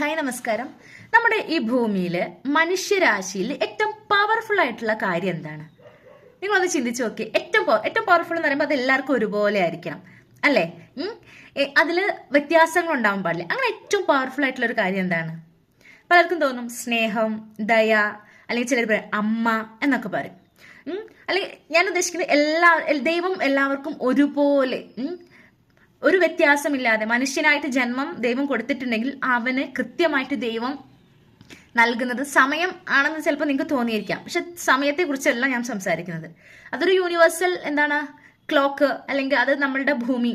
Hi നമസ്കാരം. നമ്മുടെ ഈ ഭൂമിയിൽ മനുഷ്യരാശിയിൽ ഏറ്റവും പവർഫുൾ ആയിട്ടുള്ള കാര്യം എന്താണ്? നിങ്ങളൊന്ന് ചിന്തിച്ചു നോക്കി. ഏറ്റവും ഏറ്റവും പവർഫുൾ എന്ന് പറയുമ്പോൾ അത് എല്ലാവർക്കും ഒരുപോലെ ആയിരിക്കണം. അല്ലേ? അതിൽ വ്യത്യാസങ്ങൾ ഉണ്ടാവാൻ പാടില്ല. അങ്ങനെ ഏറ്റവും പവർഫുൾ ആയിട്ടുള്ള ഒരു കാര്യം എന്താണ്? പലർക്കും തോന്നും സ്നേഹം ദയ അല്ലെങ്കിൽ ചിലർ പറയും അമ്മ എന്നൊക്കെ പറയും. അല്ലെങ്കിൽ ഞാൻ ഉദ്ദേശിക്കുന്നത് എല്ലാ ദൈവം എല്ലാവർക്കും ഒരുപോലെ? ഒരു വ്യത്യാസമില്ലാതെ മനുഷ്യനായിട്ട് ജന്മം ദൈവം കൊടുത്തിട്ടുണ്ടെങ്കിൽ അവന് കൃത്യമായിട്ട് ദൈവം നൽകുന്നത് സമയം ആണെന്ന് ചിലപ്പോൾ നിങ്ങൾക്ക് തോന്നിയിരിക്കാം. പക്ഷെ സമയത്തെ കുറിച്ചല്ല ഞാൻ സംസാരിക്കുന്നത്. അതൊരു യൂണിവേഴ്സൽ എന്താണ് ക്ലോക്ക് അല്ലെങ്കിൽ അത് നമ്മളുടെ ഭൂമി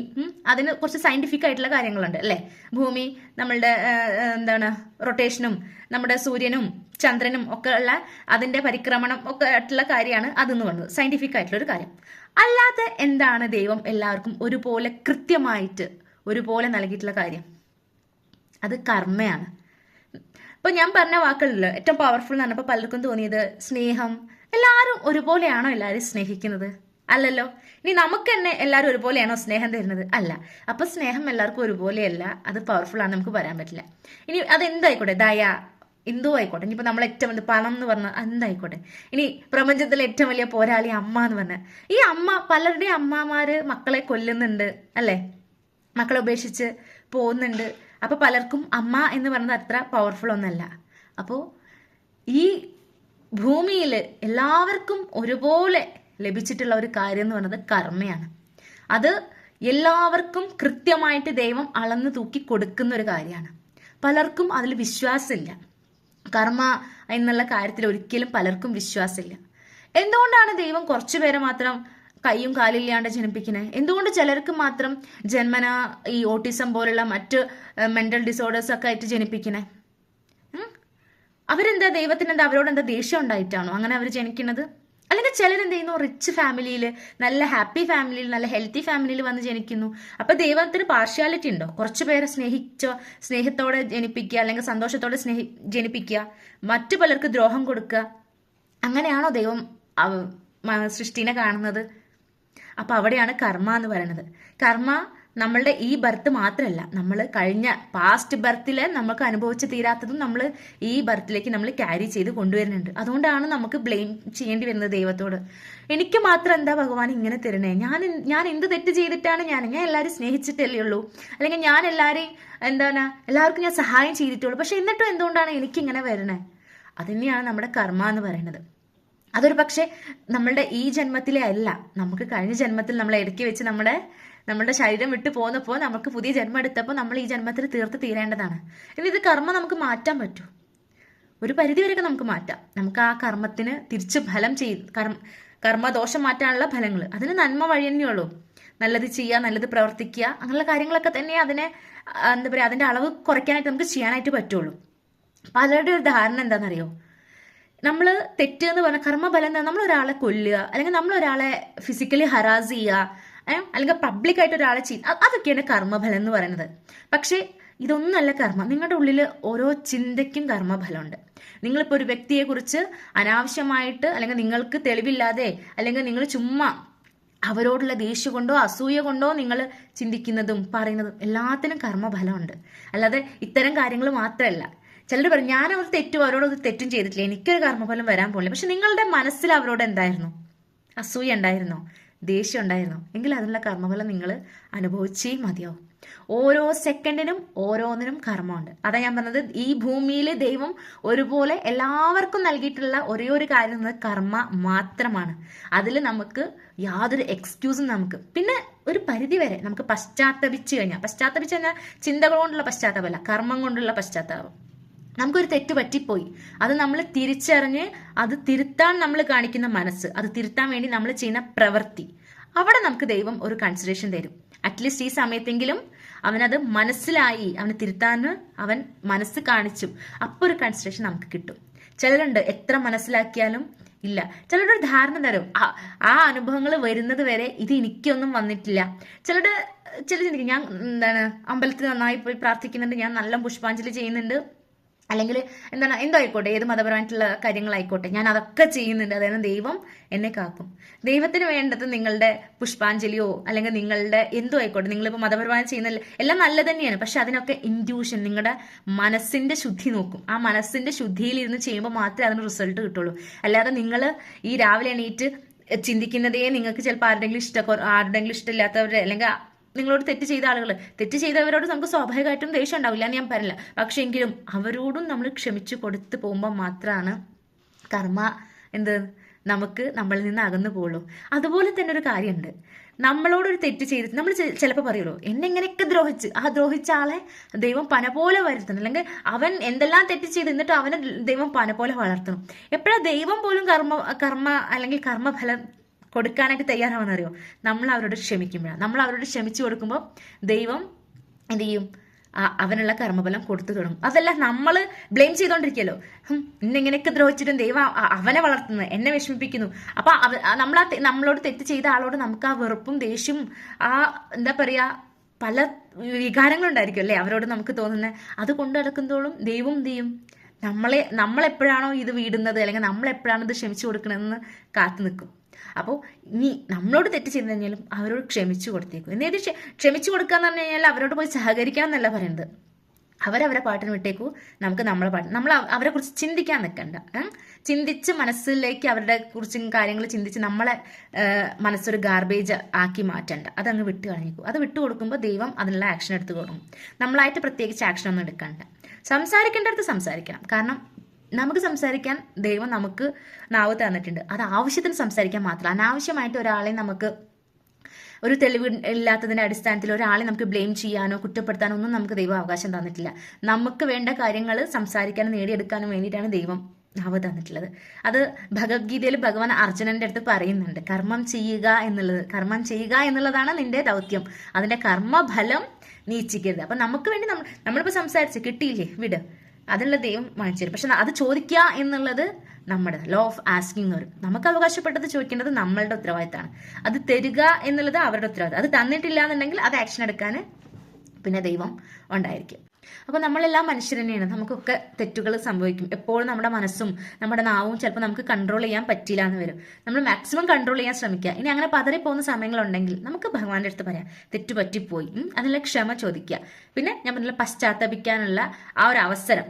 അതിന് കുറച്ച് സയന്റിഫിക് ആയിട്ടുള്ള കാര്യങ്ങളുണ്ട് അല്ലേ? ഭൂമി നമ്മളുടെ എന്താണ് റൊട്ടേഷനും നമ്മുടെ സൂര്യനും ചന്ദ്രനും ഒക്കെ ഉള്ള അതിന്റെ പരിക്രമണം ഒക്കെ ആയിട്ടുള്ള കാര്യമാണ് അതെന്ന് പറയുന്നത് സയന്റിഫിക് ആയിട്ടുള്ള ഒരു കാര്യം. അല്ലാതെ എന്താണ് ദൈവം എല്ലാവർക്കും ഒരുപോലെ കൃത്യമായിട്ട് ഒരുപോലെ നൽകിയിട്ടുള്ള കാര്യം? അത് കർമ്മയാണ്. ഇപ്പൊ ഞാൻ പറഞ്ഞ വാക്കുകളിൽ ഏറ്റവും പവർഫുൾ എന്ന് പറഞ്ഞപ്പോൾ പലർക്കും തോന്നിയത് സ്നേഹം. എല്ലാവരും ഒരുപോലെയാണോ എല്ലാവരും സ്നേഹിക്കുന്നത്? അല്ലല്ലോ. ഇനി നമുക്ക് തന്നെ എല്ലാവരും ഒരുപോലെയാണോ സ്നേഹം തരുന്നത്? അല്ല. അപ്പൊ സ്നേഹം എല്ലാവർക്കും ഒരുപോലെയല്ല. അത് പവർഫുൾ ആണ് നമുക്ക് പറയാൻ പറ്റില്ല. ഇനി അത് എന്തായിക്കോട്ടെ ദയ എന്തോ ആയിക്കോട്ടെ. ഇനിയിപ്പോൾ നമ്മൾ ഏറ്റവും വലിയ പണം എന്ന് പറഞ്ഞാൽ എന്തായിക്കോട്ടെ ഇനി പ്രപഞ്ചത്തിലെ ഏറ്റവും വലിയ പോരാളി അമ്മ എന്ന് പറഞ്ഞാൽ ഈ അമ്മ പലരുടെയും അമ്മമാര് മക്കളെ കൊല്ലുന്നുണ്ട് അല്ലേ? മക്കളെ ഉപേക്ഷിച്ച് പോകുന്നുണ്ട്. അപ്പോൾ പലർക്കും അമ്മ എന്ന് പറയുന്നത് അത്ര പവർഫുൾ ഒന്നല്ല. അപ്പോൾ ഈ ഭൂമിയിൽ എല്ലാവർക്കും ഒരുപോലെ ലഭിച്ചിട്ടുള്ള ഒരു കാര്യം എന്ന് പറയുന്നത് കർമ്മയാണ്. അത് എല്ലാവർക്കും കൃത്യമായിട്ട് ദൈവം അളന്നു തൂക്കി കൊടുക്കുന്ന ഒരു കാര്യമാണ്. പലർക്കും അതിൽ വിശ്വാസമില്ല. കർമ്മ എന്നുള്ള കാര്യത്തിൽ ഒരിക്കലും പലർക്കും വിശ്വാസമില്ല. എന്തുകൊണ്ടാണ് ദൈവം കുറച്ചു പേരെ മാത്രം കൈയും കാലില്ലാണ്ട് ജനിപ്പിക്കുന്നത് എന്തുകൊണ്ട് ചിലർക്ക് മാത്രം ജന്മന ഈ ഓട്ടിസം പോലുള്ള മറ്റ് മെന്റൽ ഡിസോർഡേഴ്സ് ഒക്കെ ആയിട്ട് ജനിപ്പിക്കുന്നത്? അവരെന്താ ദൈവത്തിന് എന്താ അവരോട് എന്താ ദേഷ്യം ഉണ്ടായിട്ടാണോ അങ്ങനെ അവർ ജനിക്കുന്നത്? അല്ലെങ്കിൽ ചിലരെന്ത് ചെയ്യുന്നു? റിച്ച് ഫാമിലിയിൽ നല്ല ഹാപ്പി ഫാമിലിയിൽ നല്ല ഹെൽത്തി ഫാമിലിയിൽ വന്ന് ജനിക്കുന്നു. അപ്പൊ ദൈവത്തിന് പാർഷ്യാലിറ്റി ഉണ്ടോ? കുറച്ച് പേരെ സ്നേഹിച്ചോ സ്നേഹത്തോടെ ജനിപ്പിക്കുക അല്ലെങ്കിൽ സന്തോഷത്തോടെ സ്നേഹി ജനിപ്പിക്കുക മറ്റു പലർക്ക് ദ്രോഹം കൊടുക്കുക അങ്ങനെയാണോ ദൈവം സൃഷ്ടിനെ കാണുന്നത്? അപ്പൊ അവിടെയാണ് കർമ്മ എന്ന് പറയുന്നത്. കർമ്മ നമ്മളുടെ ഈ ബർത്ത് മാത്രമല്ല നമ്മൾ കഴിഞ്ഞ പാസ്റ്റ് ബർത്തിൽ നമുക്ക് അനുഭവിച്ച് തീരാത്തതും നമ്മൾ ഈ ബർത്തിലേക്ക് നമ്മൾ ക്യാരി ചെയ്ത് കൊണ്ടുവരുന്നുണ്ട്. അതുകൊണ്ടാണ് നമുക്ക് ബ്ലെയിം ചെയ്യേണ്ടി വരുന്നത് ദൈവത്തോട്. എനിക്ക് മാത്രം എന്താ ഭഗവാൻ ഇങ്ങനെ തരണേ? ഞാൻ ഞാൻ എന്ത് തെറ്റ് ചെയ്തിട്ടാണ് ഞാൻ ഞാൻ എല്ലാവരും സ്നേഹിച്ചിട്ടല്ലേ ഉള്ളൂ? അല്ലെങ്കിൽ ഞാൻ എല്ലാവരെയും എന്താണ് എല്ലാവർക്കും ഞാൻ സഹായം ചെയ്തിട്ടുള്ളൂ. പക്ഷെ എന്നിട്ടും എന്തുകൊണ്ടാണ് എനിക്ക് ഇങ്ങനെ വരണേ അതുതന്നെയാണ് നമ്മുടെ കർമ്മ എന്ന് പറയുന്നത്. അതൊരു പക്ഷേ നമ്മളുടെ ഈ ജന്മത്തിലെ അല്ല. നമുക്ക് കഴിഞ്ഞ ജന്മത്തിൽ നമ്മൾ ഇടയ്ക്ക് വെച്ച് നമ്മുടെ നമ്മുടെ ശരീരം വിട്ടു പോന്നപ്പോൾ നമുക്ക് പുതിയ ജന്മം എടുത്തപ്പോൾ നമ്മൾ ഈ ജന്മത്തിൽ തീർത്ത് തീരേണ്ടതാണ്. ഇനി ഇത് കർമ്മം നമുക്ക് മാറ്റാൻ പറ്റൂ. ഒരു പരിധി വരെയൊക്കെ നമുക്ക് മാറ്റാം. നമുക്ക് ആ കർമ്മത്തിന് തിരിച്ച് ഫലം ചെയ്ത് കർമ്മ കർമ്മദോഷം മാറ്റാനുള്ള ഫലങ്ങൾ. അതിന് നന്മ വഴി തന്നെയുള്ളൂ നല്ലത് ചെയ്യുക നല്ലത് പ്രവർത്തിക്കുക അങ്ങനെയുള്ള കാര്യങ്ങളൊക്കെ തന്നെ അതിനെ എന്താ പറയുക അതിന്റെ അളവ് കുറയ്ക്കാനായിട്ട് നമുക്ക് ചെയ്യാനായിട്ട് പറ്റുള്ളൂ. പലരുടെ ഒരു ധാരണ എന്താണെന്നറിയോ? നമ്മൾ തെറ്റ് എന്ന് പറഞ്ഞ കർമ്മഫലം എന്താ? നമ്മൾ ഒരാളെ കൊല്ലുക അല്ലെങ്കിൽ നമ്മൾ ഒരാളെ ഫിസിക്കലി ഹറാസ് ചെയ്യുക? അല്ലെങ്കിൽ പബ്ലിക്കായിട്ട് ഒരാളെ ചെയ്യുക അതൊക്കെയാണ് കർമ്മഫലം എന്ന് പറയുന്നത്. പക്ഷേ ഇതൊന്നല്ല കർമ്മം. നിങ്ങളുടെ ഉള്ളിൽ ഓരോ ചിന്തയ്ക്കും കർമ്മഫലമുണ്ട്. നിങ്ങളിപ്പോൾ ഒരു വ്യക്തിയെക്കുറിച്ച് അനാവശ്യമായിട്ട് അല്ലെങ്കിൽ നിങ്ങൾക്ക് തെളിവില്ലാതെ അല്ലെങ്കിൽ നിങ്ങൾ ചുമ്മാ അവരോടുള്ള ദേഷ്യം കൊണ്ടോ അസൂയ കൊണ്ടോ നിങ്ങൾ ചിന്തിക്കുന്നതും പറയുന്നതും എല്ലാത്തിനും കർമ്മഫലമുണ്ട്. അല്ലാതെ ഇത്തരം കാര്യങ്ങൾ മാത്രമല്ല ചിലർ പറയും ഞാൻ അവർ തെറ്റും അവരോട് ഒരു തെറ്റും ചെയ്തിട്ടില്ല. എനിക്കൊരു കർമ്മഫലം വരാൻ പോകില്ല പക്ഷെ നിങ്ങളുടെ മനസ്സിൽ അവരോട് എന്തായിരുന്നു? അസൂയ ഉണ്ടായിരുന്നോ? ദേഷ്യം ഉണ്ടായിരുന്നോ? എങ്കിൽ അതിനുള്ള കർമ്മഫലം നിങ്ങൾ അനുഭവിച്ചേ മതിയാവും. ഓരോ സെക്കൻഡിനും ഓരോന്നിനും കർമ്മമുണ്ട്. അതാ ഞാൻ പറഞ്ഞത് ഈ ഭൂമിയിൽ ദൈവം ഒരുപോലെ എല്ലാവർക്കും നൽകിയിട്ടുള്ള ഒരേ ഒരു കാര്യം എന്നത് കർമ്മ മാത്രമാണ്. അതിൽ നമുക്ക് യാതൊരു എക്സ്ക്യൂസും നമുക്ക്. പിന്നെ ഒരു പരിധി വരെ നമുക്ക് പശ്ചാത്തപിച്ചു കഴിഞ്ഞാൽ പശ്ചാത്തപിച്ചു കഴിഞ്ഞാൽ ചിന്തകൾ കൊണ്ടുള്ള പശ്ചാത്തലമല്ല കർമ്മം കൊണ്ടുള്ള പശ്ചാത്താപം. നമുക്കൊരു തെറ്റ് പറ്റിപ്പോയി. അത് നമ്മൾ തിരിച്ചറിഞ്ഞ് അത് തിരുത്താൻ നമ്മൾ കാണിക്കുന്ന മനസ്സ് അത് തിരുത്താൻ വേണ്ടി നമ്മൾ ചെയ്യുന്ന പ്രവൃത്തി. അവിടെ നമുക്ക് ദൈവം ഒരു കൺസിഡറേഷൻ തരും. അറ്റ്ലീസ്റ്റ് ഈ സമയത്തെങ്കിലും അവനത് മനസ്സിലായി അവന് തിരുത്താൻ അവൻ മനസ്സ് കാണിച്ചു. അപ്പോൾ ഒരു കൺസിഡറേഷൻ നമുക്ക് കിട്ടും. ചിലരുണ്ട് എത്ര മനസ്സിലാക്കിയാലും ഇല്ല. ചിലരുടെ ധാരണ തരും. ആ അനുഭവങ്ങൾ വരുന്നത് വരെ ഇത് എനിക്കൊന്നും വന്നിട്ടില്ല. ചിലരുടെ ചില ചിന്തിക്കും ഞാൻ എന്താണ് അമ്പലത്തിൽ നന്നായി പോയി പ്രാർത്ഥിക്കുന്നുണ്ട് ഞാൻ നല്ല പുഷ്പാഞ്ജലി ചെയ്യുന്നുണ്ട്. അല്ലെങ്കിൽ എന്താണ് എന്തോ ആയിക്കോട്ടെ ഏത് മതപരമായിട്ടുള്ള കാര്യങ്ങളായിക്കോട്ടെ ഞാൻ അതൊക്കെ ചെയ്യുന്നുണ്ട്. അതായത് ദൈവം എന്നെ കാക്കും. ദൈവത്തിന് വേണ്ടത് നിങ്ങളുടെ പുഷ്പാഞ്ജലിയോ അല്ലെങ്കിൽ നിങ്ങളുടെ എന്തോ ആയിക്കോട്ടെ നിങ്ങളിപ്പോൾ മതപരമായി ചെയ്യുന്ന എല്ലാം നല്ല തന്നെയാണ്. പക്ഷെ അതിനൊക്കെ ഇൻഡ്യൂഷൻ നിങ്ങളുടെ മനസ്സിന്റെ ശുദ്ധി നോക്കും. ആ മനസ്സിന്റെ ശുദ്ധിയിൽ ഇരുന്ന് ചെയ്യുമ്പോൾ മാത്രമേ അതിന് റിസൾട്ട് കിട്ടുള്ളൂ. അല്ലാതെ നിങ്ങൾ ഈ രാവിലെ എണീറ്റ് ചിന്തിക്കുന്നതേ നിങ്ങൾക്ക് ചിലപ്പോൾ ആരുടെങ്കിലും ഇഷ്ട ആരുടെങ്കിലും ഇഷ്ടമില്ലാത്തവരുടെ അല്ലെങ്കിൽ നിങ്ങളോട് തെറ്റ് ചെയ്ത ആളുകൾ തെറ്റ് ചെയ്തവരോട് നമുക്ക് സ്വാഭാവികമായിട്ടും ദേഷ്യം ഉണ്ടാവില്ല എന്ന് ഞാൻ പറയില്ല. പക്ഷെ എങ്കിലും അവരോടും നമ്മൾ ക്ഷമിച്ച് കൊടുത്ത് പോകുമ്പോൾ മാത്രമാണ് കർമ്മ എന്ത് നമുക്ക് നമ്മളിൽ നിന്ന് അകന്നു പോകുള്ളൂ. അതുപോലെ തന്നെ ഒരു കാര്യമുണ്ട് നമ്മളോടൊരു തെറ്റ് ചെയ്തിട്ട് നമ്മൾ ചിലപ്പോൾ പറയുള്ളൂ എന്നെ ഇങ്ങനെയൊക്കെ ദ്രോഹിച്ച് ആ ദ്രോഹിച്ച ആളെ ദൈവം പന പോലെ വരുത്തണം. അല്ലെങ്കിൽ അവൻ എന്തെല്ലാം തെറ്റ് ചെയ്ത് എന്നിട്ട് അവനെ ദൈവം പന പോലെ വളർത്തണം. എപ്പോഴാണ് ദൈവം പോലും കർമ്മ കർമ്മ അല്ലെങ്കിൽ കർമ്മഫലം കൊടുക്കാനായിട്ട് തയ്യാറാവുന്നറിയോ നമ്മൾ അവരോട് ക്ഷമിക്കുമ്പോഴാണ്. നമ്മൾ അവരോട് ക്ഷമിച്ചു കൊടുക്കുമ്പോൾ ദൈവം എന്ത് ചെയ്യും? അവനുള്ള കർമ്മബലം കൊടുത്തു തുടങ്ങും. അതല്ല നമ്മൾ ബ്ലെയിം ചെയ്തോണ്ടിരിക്കല്ലോ. ഇന്നെങ്ങനെയൊക്കെ ദ്രോഹിച്ചിട്ടും ദൈവം അവനെ വളർത്തുന്നു എന്നെ വിഷമിപ്പിക്കുന്നു. അപ്പൊ അവ നമ്മൾ ആ നമ്മളോട് തെറ്റ് ചെയ്ത ആളോട് നമുക്ക് ആ വെറുപ്പും ദേഷ്യവും ആ എന്താ പറയാ പല വികാരങ്ങളുണ്ടായിരിക്കും അല്ലേ? അവരോട് നമുക്ക് തോന്നുന്നത് അത് കൊണ്ടു നടക്കുന്നതോളും ദൈവം ചെയ്യും? നമ്മളെ നമ്മളെപ്പോഴാണോ ഇത് വീടുന്നത്? അല്ലെങ്കിൽ നമ്മളെപ്പോഴാണോ ഇത് ക്ഷമിച്ചു കൊടുക്കണമെന്ന് കാത്തു നിൽക്കും. അപ്പോൾ ഇനി നമ്മളോട് തെറ്റ് ചെയ്തു കഴിഞ്ഞാലും അവരോട് ക്ഷമിച്ചു കൊടുത്തേക്കും. എന്നിട്ട് ക്ഷ- ക്ഷമിച്ചു കൊടുക്കുക എന്ന് പറഞ്ഞു കഴിഞ്ഞാൽ അവരോട് പോയി സഹകരിക്കാം എന്നല്ല പറയുന്നത് അവരവരെ പാട്ടിന് വിട്ടേക്കൂ. നമുക്ക് നമ്മളെ പാട്ട് നമ്മൾ അവരെ കുറിച്ച് ചിന്തിക്കാൻ നിൽക്കണ്ട ചിന്തിച്ച് മനസ്സിലേക്ക് അവരുടെ കുറിച്ചും കാര്യങ്ങൾ ചിന്തിച്ച് നമ്മളെ മനസ്സൊരു ഗാർബേജ് ആക്കി മാറ്റണ്ട. അതങ്ങ് വിട്ട് കളഞ്ഞേക്കൂ. അത് വിട്ടു കൊടുക്കുമ്പോൾ ദൈവം അതിനുള്ള ആക്ഷൻ എടുത്തു കൊടുക്കും. നമ്മളായിട്ട് പ്രത്യേകിച്ച് ആക്ഷൻ ഒന്നും എടുക്കണ്ട. സംസാരിക്കേണ്ടടുത്ത് സംസാരിക്കണം. കാരണം നമുക്ക് സംസാരിക്കാൻ ദൈവം നമുക്ക് നാവ് തന്നിട്ടുണ്ട്. അത് ആവശ്യത്തിന് സംസാരിക്കാൻ മാത്രം. അനാവശ്യമായിട്ട് ഒരാളെ നമുക്ക് ഒരു തെളിവ് ഇല്ലാത്തതിന്റെ അടിസ്ഥാനത്തിൽ ഒരാളെ നമുക്ക് ബ്ലെയിം ചെയ്യാനോ കുറ്റപ്പെടുത്താനോ ഒന്നും നമുക്ക് ദൈവം അവകാശം തന്നിട്ടില്ല. നമുക്ക് വേണ്ട കാര്യങ്ങൾ സംസാരിക്കാനും നേടിയെടുക്കാനും വേണ്ടിയിട്ടാണ് ദൈവം നാവ് തന്നിട്ടുള്ളത്. അത് ഭഗവത്ഗീതയിൽ ഭഗവാൻ അർജുനന്റെ അടുത്ത് പറയുന്നുണ്ട്. കർമ്മം ചെയ്യുക എന്നുള്ളത് കർമ്മം ചെയ്യുക എന്നുള്ളതാണ് നിന്റെ ദൗത്യം. അതിന്റെ കർമ്മഫലം നീ അപ്പൊ നമുക്ക് വേണ്ടി നമ്മൾ നമ്മളിപ്പോ സംസാരിച്ച് കിട്ടിയില്ലേ? വിട്. അതിനുള്ള ദൈവം വാങ്ങിച്ചു തരും പക്ഷെ അത് ചോദിക്കുക എന്നുള്ളത് നമ്മുടെ ലോ ഓഫ് ആസ്കിങ് വരും നമുക്ക് അവകാശപ്പെട്ടത് ചോദിക്കേണ്ടത് നമ്മളുടെ ഉത്തരവാദിത്തമാണ്. അത് തരിക എന്നുള്ളത് അവരുടെ ഉത്തരവാദിത്തം. അത് തന്നിട്ടില്ല എന്നുണ്ടെങ്കിൽ അത് ആക്ഷൻ എടുക്കാൻ പിന്നെ ദൈവം ഉണ്ടായിരിക്കും. അപ്പോൾ നമ്മളെല്ലാം മനുഷ്യർ തന്നെയാണ്. നമുക്കൊക്കെ തെറ്റുകൾ സംഭവിക്കും. എപ്പോഴും നമ്മുടെ മനസ്സും നമ്മുടെ നാവും ചിലപ്പോൾ നമുക്ക് കൺട്രോൾ ചെയ്യാൻ പറ്റില്ല എന്ന് വരും. നമ്മൾ മാക്സിമം കൺട്രോൾ ചെയ്യാൻ ശ്രമിക്കുക. ഇനി അങ്ങനെ പതറി പോകുന്ന സമയങ്ങളുണ്ടെങ്കിൽ നമുക്ക് ഭഗവാന്റെ അടുത്ത് പറയാം തെറ്റു പറ്റിപ്പോയി. അതിനുള്ള ക്ഷമ ചോദിക്കുക. പിന്നെ ഞാൻ പറഞ്ഞ പശ്ചാത്തപിക്കാനുള്ള ആ ഒരു അവസരം.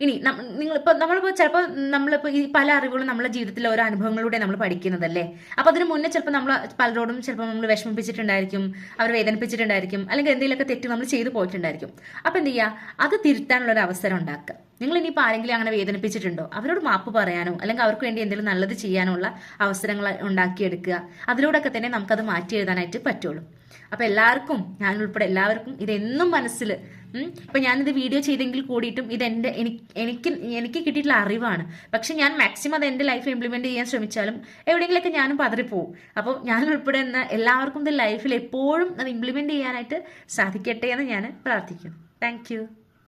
ഇനി നിങ്ങളിപ്പോൾ നമ്മളിപ്പോൾ ചിലപ്പോൾ നമ്മളിപ്പോൾ ഈ പല അറിവുകളും നമ്മുടെ ജീവിതത്തിലെ ഓരോ അനുഭവങ്ങളിലൂടെ നമ്മൾ പഠിക്കുന്നതല്ലേ? അപ്പോൾ അതിന് മുന്നേ ചിലപ്പോൾ നമ്മൾ പലരോടും ചിലപ്പോൾ നമ്മൾ വിഷമിപ്പിച്ചിട്ടുണ്ടായിരിക്കും അവർ വേദനിപ്പിച്ചിട്ടുണ്ടായിരിക്കും അല്ലെങ്കിൽ എന്തെങ്കിലുമൊക്കെ തെറ്റ് നമ്മൾ ചെയ്തു പോയിട്ടുണ്ടായിരിക്കും. അപ്പോൾ എന്ത് ചെയ്യുക? അത് തിരുത്താനുള്ള ഒരു അവസരം ഉണ്ടാക്കുക. നിങ്ങൾ ഇനിയിപ്പോൾ ആരെങ്കിലും അങ്ങനെ വേദനിപ്പിച്ചിട്ടുണ്ടോ? അവരോട് മാപ്പ് പറയാനോ? അല്ലെങ്കിൽ അവർക്ക് വേണ്ടി എന്തെങ്കിലും നല്ലത് ചെയ്യാനോ ഉള്ള അവസരങ്ങൾ ഉണ്ടാക്കിയെടുക്കുക. അതിലൂടെയൊക്കെ തന്നെ നമുക്കത് മാറ്റി എഴുതാനായിട്ട് പറ്റുള്ളൂ. അപ്പോൾ എല്ലാവർക്കും ഞാൻ ഉൾപ്പെടെ എല്ലാവർക്കും ഇതെന്നും മനസ്സിൽ ഇപ്പൊ ഞാനിത് വീഡിയോ ചെയ്തെങ്കിൽ കൂടിയിട്ടും ഇത് എന്റെ എനിക്ക് എനിക്ക് കിട്ടിയിട്ടുള്ള അറിവാണ്. പക്ഷെ ഞാൻ മാക്സിമം അത് എന്റെ ലൈഫിൽ ഇംപ്ലിമെന്റ് ചെയ്യാൻ ശ്രമിച്ചാലും എവിടെയെങ്കിലൊക്കെ ഞാനും പതറിപ്പോവും. അപ്പോൾ ഞാൻ ഉൾപ്പെടെ എല്ലാവർക്കും ഇത് ലൈഫിൽ എപ്പോഴും അത് ഇംപ്ലിമെന്റ് ചെയ്യാനായിട്ട് സാധിക്കട്ടെ എന്ന് ഞാൻ പ്രാർത്ഥിക്കുന്നു. Thank you.